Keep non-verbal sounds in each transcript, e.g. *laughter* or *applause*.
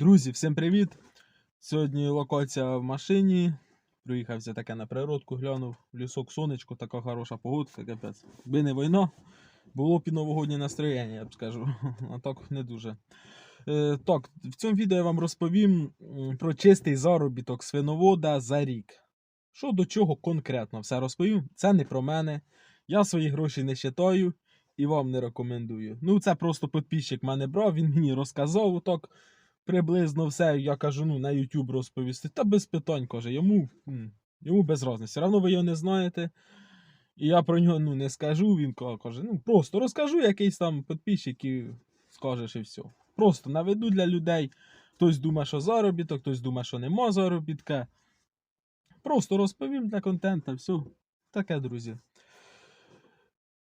Друзі, всім привіт! Сьогодні локація в машині. Приїхався таке на природку, глянув лісок сонечко, така хороша погодка, капець. Би не війна, було б і новогоднє настроєння, я б скажу. А так не дуже. Е, так, в цьому відео я вам розповім про чистий заробіток свиновода за рік. Що до чого конкретно все розповім. Це не про мене. Я свої гроші не считаю і вам не рекомендую. Ну, це просто підписчик мене брав, він мені розказав так приблизно все. Я кажу, ну, на YouTube розповісти. Та без питань, каже, йому, йому без разниці. Все одно ви його не знаєте. І я про нього ну, не скажу. Він каже, ну просто розкажу якийсь там підписчик і скажеш і все. Просто наведу для людей. Хтось думає, що заробіток, хтось думає, що нема заробітка. Просто розповім для контента, все. Таке, друзі.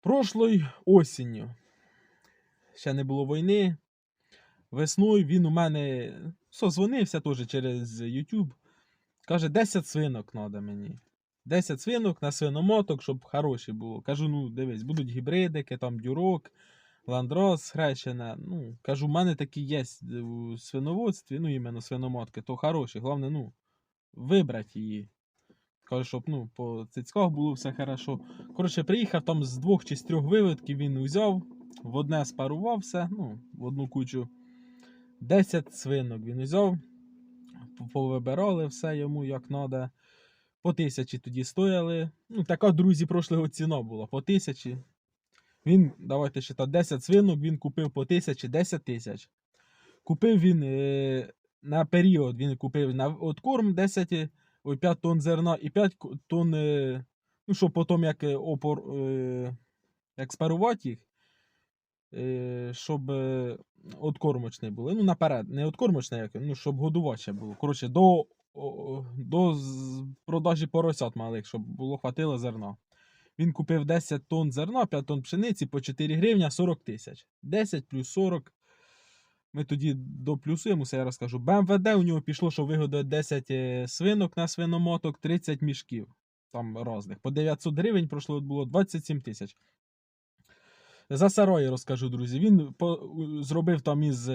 Прошлої осінню. Ще не було війни. Весною він у мене созвонився теж через YouTube. Каже, 10 свинок треба мені. 10 свинок на свиномоток, щоб хороші було. Кажу, ну дивись, будуть гібридики, там дюрок, ландрос, хрещена. Ну, кажу, у мене такі є у свиноводстві, ну іменно свиномотки, то хороші. Головне, ну, вибрати її. Каже, щоб ну, по цицьках було все хорошо. Коротше, приїхав там з двох чи з трьох виводків, він узяв, в одне спарувався, ну, в одну кучу. 10 свинок він узяв, повибирали все йому як треба. По тисячі тоді стояли. Ну, така, друзі, прошлого ціна була. По тисячі. Він, давайте считати, 10 свинок він купив по тисячі, 10 тисяч. Купив він е, на період, він купив на откорм 10, е, ой, 5 тонн зерна і 5 тонн, е, ну, щоб потім як е, опор, е, як спарувати їх, щоб е, откормочні були. Ну, наперед, не откормочне, як, ну, щоб годуваче було. Коротше, до, до продажі поросят малих, щоб було хватило зерна. Він купив 10 тонн зерна, 5 тонн пшениці по 4 гривня 40 тисяч. 10 плюс 40. Ми тоді доплюсуємо, я розкажу. БМВД у нього пішло, що вигодує 10 е, свинок на свиномоток, 30 мішків. Там різних. По 900 гривень пройшло було 27 тисяч. За сарої розкажу, друзі. Він по, зробив там із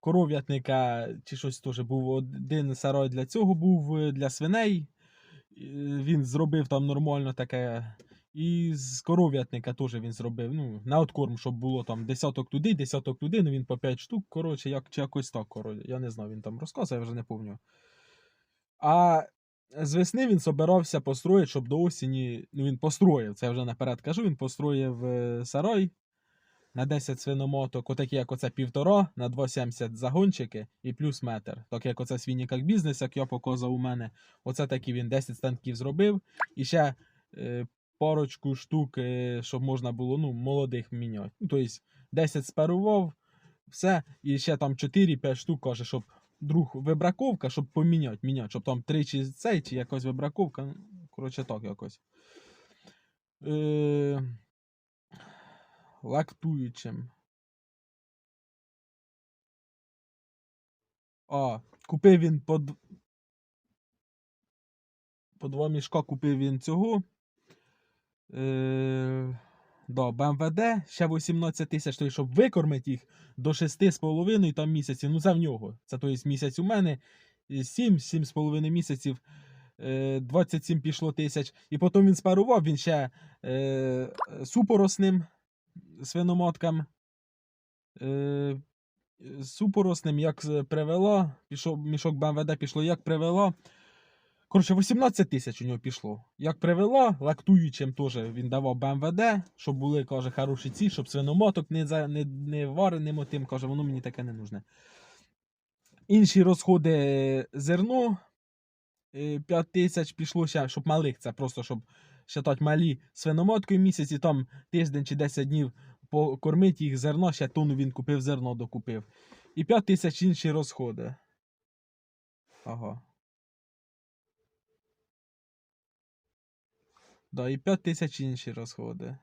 коров'ятника, чи щось теж був один сарой для цього, був е, для свиней. Е, Він зробив там нормально таке. І з коров'ятника теж він зробив. Ну, на откорм, щоб було там десяток туди, десяток туди, ну він по 5 штук, коротше, як, чи якось так, коротше. Я не знаю, він там розказує, я вже не пам'ятаю. А з весни він собирався построїти, щоб до осені. Ну, він построїв, це я вже наперед кажу, він построїв е, сарай на 10 свиномоток, отакі, як оце півтора, на 2,70 загончики і плюс метр. Так як оце свині як бізнес, як я показав у мене. Оце такі він 10 станків зробив. І ще е, парочку штук, е, щоб можна було ну, молодих міняти. Ну, тобто 10 спарував, все, і ще там 4-5 штук каже, щоб друг вибраковка, щоб поміняти, міняти, щоб там тричі цей, чи якась вибраковка. ну, Коротше, так якось. Е, лактуючим. А, купив він по, по два мішка купив він цього. Е, да, БМВД, ще 18 тисяч, щоб викормити їх до 6,5 там місяців. Ну, це в нього. Це тобто, місяць у мене, 7, 7,5 місяців. е, 27 пішло тисяч. І потім він спарував, він ще е, супоросним свиномоткам. Е, супоросним, як привела, пішов мішок БМВД пішло, як привела. Коротше, 18 тисяч у нього пішло. Як привела, лактуючим теж він давав БМВД, щоб були, каже, хороші ці, щоб свиномоток не, за, не, не вареним отим, каже, воно мені таке не нужне. Інші розходи е, зерно 5 тисяч пішло ще, щоб малих, це просто щоб считати малі свиномотки в місяць, там тиждень чи 10 днів покормити їх зерно, ще тонну він купив, зерно докупив. І 5 тисяч інші розходи. Ага. Да, і 5 тисяч інші розходи.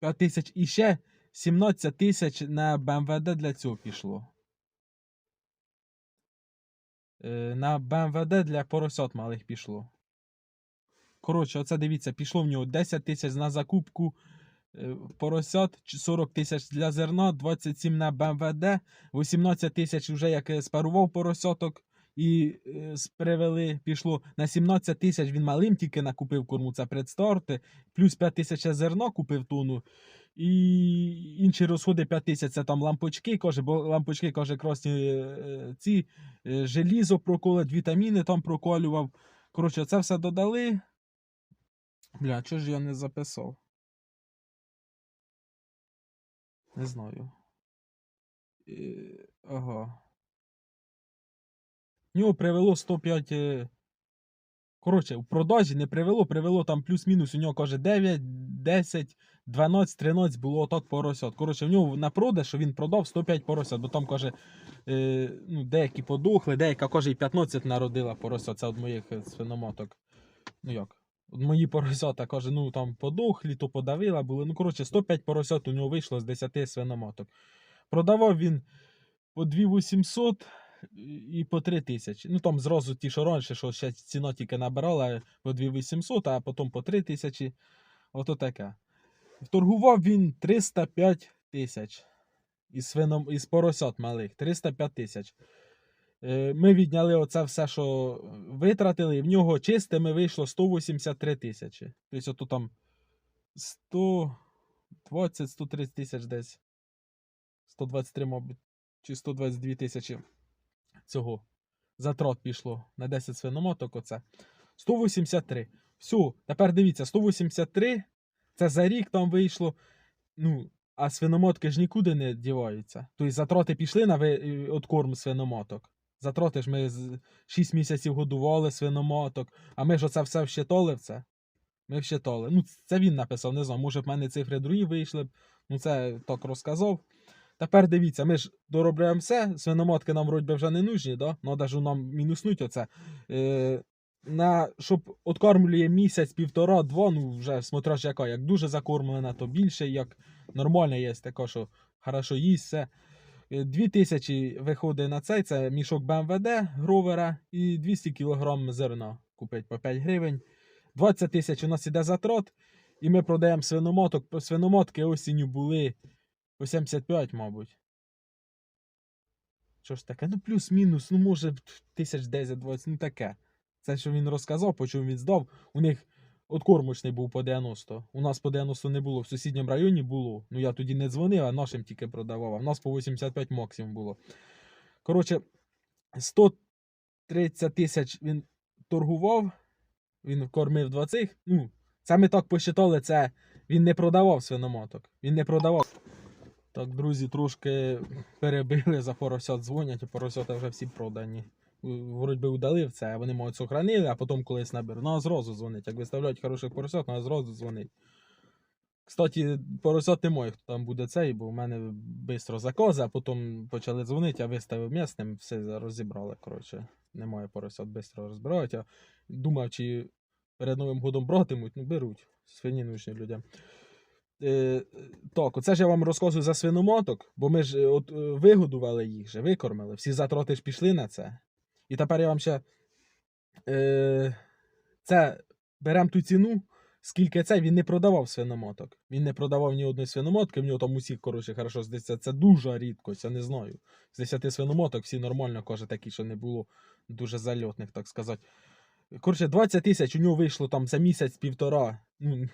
5 тисяч і ще 17 тисяч на БМВД для цього пішло. Е, на БМВД для поросят малих пішло. Коротше, оце дивіться, пішло в нього 10 тисяч на закупку е, поросят, 40 тисяч для зерна, 27 на БМВД, 18 тисяч вже як е, спарував поросяток і привели, пішло на 17 тисяч він малим тільки накупив корму, це предстарти, плюс 5 тисяч я зерно купив тону. І інші розходи 5 тисяч це там лампочки, каже, бо лампочки, каже, красні е, ці е, желізо проколоть, вітаміни там проколював. Коротше, це все додали. Бля, чого ж я не записав? Не знаю. Е, ага. Нього привело 105. е, Коротше, в продажі не привело, привело там плюс-мінус. У нього каже 9, 10, 12, 13 було отак поросят. Коротше, в нього на продаж, що він продав 105 поросят, бо там каже, е, ну, деякі подухли, деяка каже і 15 народила поросят. Це від моїх е, свиномоток. Ну як? От мої поросята каже, ну там подохлі, то подавила були. Ну, коротше, 105 поросят у нього вийшло з 10 свиномоток. Продавав він по 2800 і по 3000. Ну там зразу ті, що раніше, що ще ціна тільки набирала по 2800, а потім по 3000. Ото таке. Торгував він 305 тисяч. Із, свином, із поросят малих. 305 тисяч. Е, Ми відняли оце все, що витратили, і в нього чистими вийшло 183 тисячі. Тобто, ото там 120-130 тисяч десь. 123, мабуть, чи 122 тисячі цього затрат пішло на 10 свиномоток. Оце. 183. Все, тепер дивіться, 183 це за рік там вийшло. Ну, а свиномотки ж нікуди не діваються. Тобто затрати пішли на ви... е, свиномоток. Затрати ж ми з 6 місяців годували свиномоток, а ми ж оце все вщитали в це. Ми вщитали. Ну, це він написав, не знаю, може в мене цифри другі вийшли б. Ну, це так розказав. Тепер дивіться, ми ж доробляємо все, свиномотки нам вроді вже не нужні, да? Надо ж нам мінуснуть оце. Е, на, щоб откормлює місяць, півтора, два, ну вже смотря ж яка, як дуже закормлена, то більше, як нормально є така, що хорошо їсть все. Е, Дві тисячі виходить на цей, це мішок БМВД гровера і 200 кг зерна купить по 5 гривень. 20 тисяч у нас іде затрат, і ми продаємо свиномоток. Свиномотки осінню були по 75, мабуть. Що ж таке? Ну, плюс-мінус, ну, може, тисяч 10-20, ну таке. Це, що він розказав, по чому він здав. У них откормочний був по 90. У нас по 90 не було. В сусідньому районі було. Ну я тоді не дзвонив, а нашим тільки продавав. А в нас по 85 максимум було. Коротше, 130 тисяч він торгував, він кормив 20. Ну, це ми так посчитали, це він не продавав свиномоток. Він не продавав. Так, друзі, трошки перебили за поросят дзвонять, і поросята вже всі продані. Вроді би удалив це, а вони мають сохранили, а потім колись наберуть. Ну, а зразу дзвонить. Як виставляють хороших поросят, ну, а зразу дзвонить. Кстати, поросят не немає, хто там буде цей, бо в мене швидко закази, а потім почали дзвонити, я виставив місним, все розібрали. Коротше, немає поросят, швидко розбирають. Я думав, чи перед Новим годом братимуть, ну беруть. Свині нужні людям. Е, так, оце ж я вам розказую за свиномоток, бо ми ж е, от, е, вигодували їх, же, викормили. Всі затрати ж пішли на це. І тепер я вам ще е, це беремо ту ціну, скільки це він не продавав свиномоток. Він не продавав ні одної свиномотки, в нього там усіх, коротше, хорошо, з 10. Це дуже рідкость, я не знаю. З 10 свиномоток всі нормально, каже, такі, що не було дуже зальотних, так сказати. Коротше, 20 тисяч у нього вийшло там за місяць-півтора. Ну,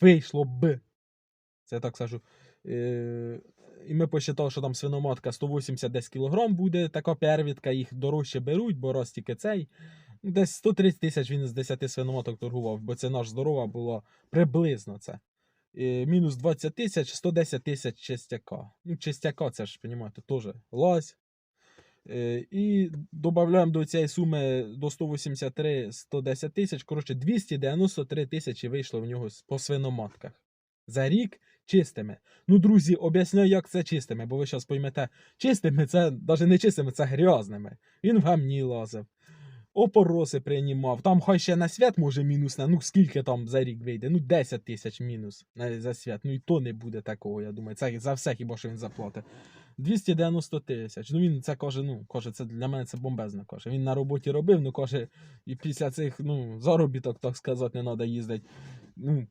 вийшло б. Це я так скажу. Е, і ми посчитали, що там свиноматка 180 десь кілограм буде, така первідка, їх дорожче беруть, бо раз тільки цей. Десь 130 тисяч він з 10 свиноматок торгував, бо ціна ж здорова була приблизно це. Е, мінус 20 тисяч, 110 тисяч чистяка. Ну, чистяка, це ж, розумієте, теж лазь. Е, і додаємо до цієї суми до 183 110 тисяч. Коротше, 293 тисячі вийшло в нього по свиноматках. За рік чистими. Ну, друзі, об'ясняю, як це чистими, бо ви зараз поймете, чистими це навіть не чистими, це грязними. Він в гамні лазив. Опороси приймав. Там хай ще на свят може мінусне. Ну скільки там за рік вийде? Ну 10 тисяч мінус за свят. Ну і то не буде такого, я думаю. Це за все хіба що він заплатить. 290 тисяч. Ну він це каже, ну, каже, це для мене це бомбезно. Каже. Він на роботі робив, ну каже, і після цих ну, заробіток, так сказати, не треба їздити. Ну,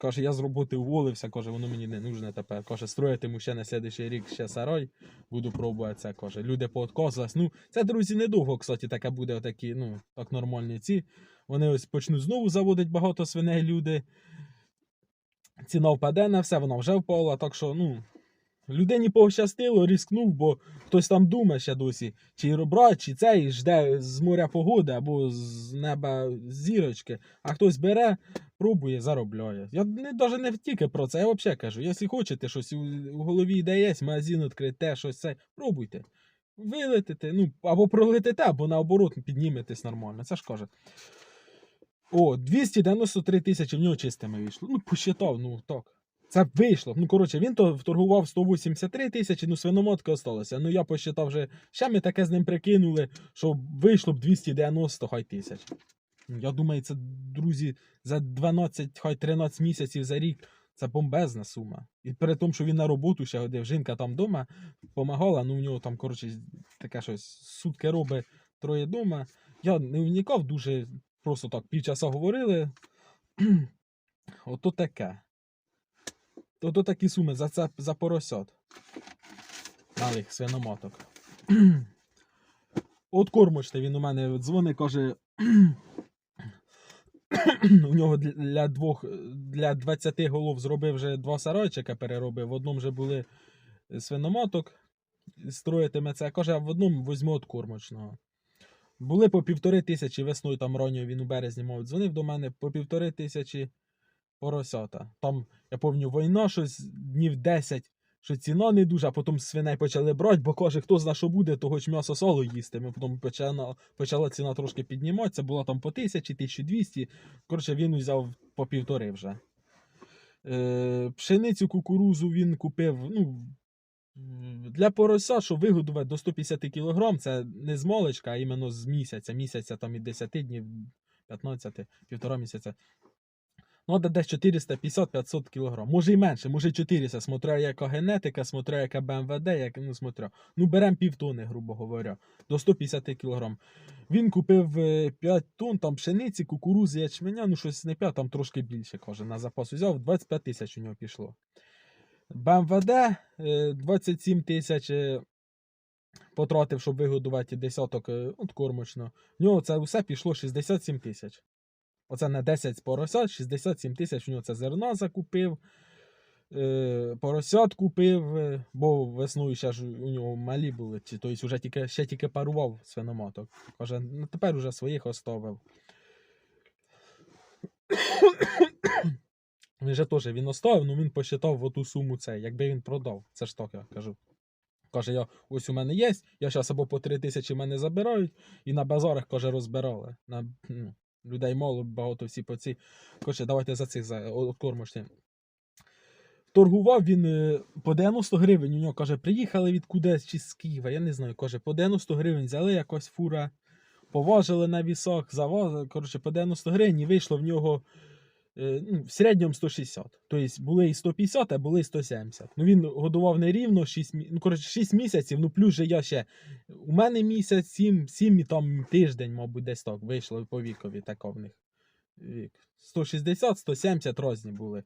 Каже, я з роботи уволився, каже, воно мені не нужне тепер. Каже, строїтиму ще на слідуючий рік ще сарай, буду пробувати це. Каже, люди поотказувались. Ну, це, друзі, недовго, кстати, таке буде отакі, ну, так нормальні ці. Вони ось почнуть знову заводити багато свиней люди. Ціна впаде на все, вона вже впала, так що, ну. Людині пощастило, різкнув, бо хтось там думає ще досі, чи брати, чи цей жде з моря погоди або з неба зірочки, а хтось бере, пробує, заробляє. Я не, навіть не тільки про це, я взагалі кажу, якщо хочете щось у, у голові є, магазин відкрите, щось це, пробуйте. Вилетите, ну, або пролетите, або наоборот підніметесь нормально. Це ж каже. О, 293 тисячі в нього чистими вийшло. Ну, посчитав, ну так. Це вийшло. Ну, коротше, він то торгував 183 тисячі, ну свиномотка осталося. Ну я посчитав вже, ще ми таке з ним прикинули, що вийшло б 290 хай тисяч. Ну, Я думаю, це, друзі, за 12, хай 13 місяців за рік це бомбезна сума. І при тому, що він на роботу ще ходив, жінка там вдома допомагала, ну в нього там, коротше, таке щось сутки робить троє вдома. Я не унікав дуже, просто так півчаса говорили. *clears throat* Ото таке. Ото такі суми за це за поросят. Малих свиноматок. От кормочте, він у мене дзвонить, каже. у нього для двох, для 20 голов зробив вже два сарайчика, переробив. В одному вже були свиноматок. Строїтиме це. Каже, а в одному візьму от кормочного. Були по півтори тисячі весною, там ранньо він у березні, мов, дзвонив до мене по півтори тисячі поросята. Там, я пам'ятаю, війна щось днів 10, що ціна не дуже, а потім свиней почали брати, бо каже, хто зна, що буде, того ж м'ясо соло їсти. Ми потім почала, почала ціна трошки підніматися, була там по тисячі, 1200. Коротше, він взяв по півтори вже. Е, пшеницю, кукурузу він купив. ну, для порося, щоб вигодувати до 150 кг, це не з молочка, а іменно з місяця. Місяця там і 10 днів, 15, півтора місяця. Ну, десь 450-500 кг. Може і менше, може 400. Смотря яка генетика, смотря яка БМВД, як, ну, смотря. Ну, беремо півтони, грубо говоря, до 150 кг. Він купив е, 5 тонн там пшениці, кукурузи, ячменя, ну щось не 5, там трошки більше, каже, на запас взяв, 25 тисяч у нього пішло. БМВД е, 27 тисяч е, потратив, щоб вигодувати десяток е, от кормочно. В нього це все пішло 67 тисяч. Оце на 10 поросят, 67 тисяч у нього це зерна закупив. Е, поросят купив, е, бо весною ще ж у нього малі були, тобто вже тільки, ще тільки парував свиноматок. Каже, ну тепер уже своїх оставив. *coughs* Він же теж він оставив, ну він посчитав в оту суму це, якби він продав. Це ж так я кажу. Каже, я, ось у мене є, я зараз або по 3 тисячі мене забирають, і на базарах, каже, розбирали. На, ну, людей мало, багато всі по ці. Коротше, давайте за цих за, от. Торгував він е, по 90 гривень. У нього каже, приїхали від кудись чи з Києва, я не знаю. Каже, по 90 гривень взяли якось фура, поважили на вісок, завозили. Коротше, по 90 гривень і вийшло в нього ну, в середньому 160. Тобто були і 150, а були і 170. Ну він годував нерівно 6, ну, коротше, 6 місяців, ну плюс же я ще. У мене місяць, 7, 7 і там тиждень, мабуть, десь так вийшло по вікові них. Вік. 160, 170 різні були.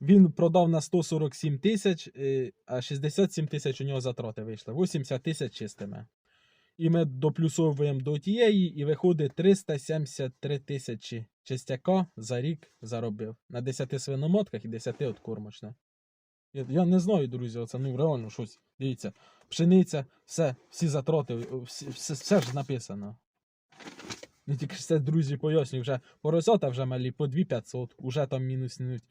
Він продав на 147 тисяч, е, а 67 тисяч у нього затрати вийшли. 80 тисяч чистими. І ми доплюсовуємо до тієї, і виходить 373 тисячі чистяка за рік заробив. На 10 свиномотках і 10 от кормочне. Я, я не знаю, друзі, оце ну реально щось. Дивіться, пшениця, все, всі затрати, всі, все, все ж написано. Не тільки ж це, друзі, пояснюю, вже поросята вже малі по 2500, уже там мінуснуть.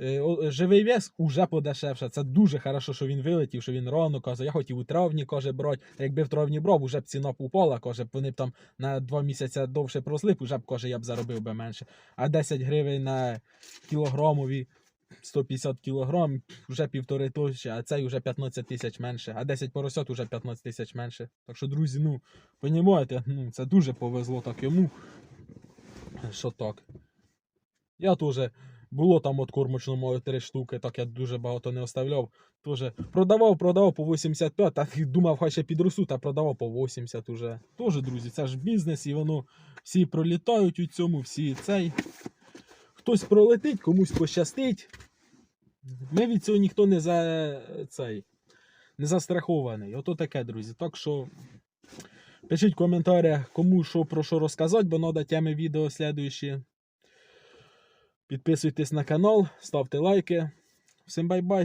Е, Живий вес уже подешевше. Це дуже хорошо, що він вилетів, що він рано каже. Я хотів у травні каже, брати. Якби в травні брав, уже б ціна упала, каже, вони б там на два місяці довше прослип, уже б каже, я б заробив би менше. А 10 гривень на кілограмові 150 кілограм, вже півтори тисячі, а цей вже 15 тисяч менше, а 10 поросят вже 15 тисяч менше. Так що, друзі, ну, понімаєте, ну, це дуже повезло так йому. Що так. Я теж було там от кормочного три штуки, так я дуже багато не оставляв. Тоже продавав, продавав по 85, так думав, хай ще підростуть, а продавав по 80 уже. Тоже, друзі, це ж бізнес, і воно всі пролітають у цьому, всі цей. хтось пролетить, комусь пощастить. Ми від цього ніхто не за цей. Не застрахований. Ото таке, друзі. Так що пишіть в коментарях, кому що про що розказати, бо треба теми відео слідуючі. Підписуйтесь на канал, ставте лайки. Всім бай-бай.